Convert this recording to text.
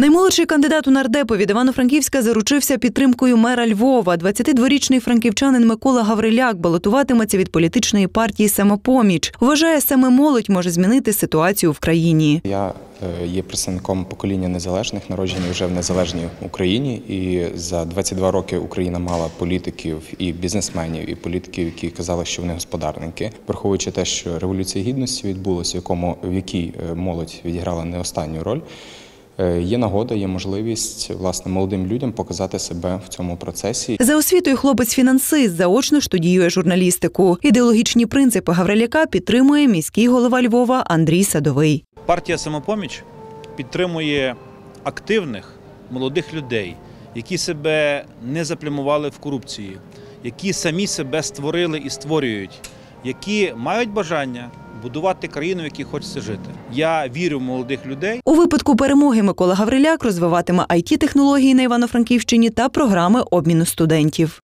Наймолодший кандидат у нардепи від Івано-Франківська заручився підтримкою мера Львова. 22-річний франківчанин Микола Гавриляк балотуватиметься від політичної партії Самопоміч. Вважає, саме молодь може змінити ситуацію в країні. Я е, є представником покоління незалежних, народжений вже в незалежній Україні. І за 22 роки Україна мала політиків і бізнесменів, і політиків, які казали, що вони господарники, враховуючи те, що революція гідності відбулася, в якому в якій е, молодь відіграла не останню роль. Е, Є нагода, є можливість власне молодим людям показати себе в цьому процесі. За освітою хлопець фінансист заочно студіює журналістику. Ідеологічні принципи Гавриляка підтримує міський голова Львова Андрій Садовий. Партія Самопоміч підтримує активних молодих людей, які себе не заплямували в корупції, які самі себе створили і створюють, які мають бажання будувати країну, в якій хочеться жити. Я вірю в молодих людей. У випадку перемоги Микола Гавриляк розвиватиме it технології на Івано-Франківщині та програми обміну студентів.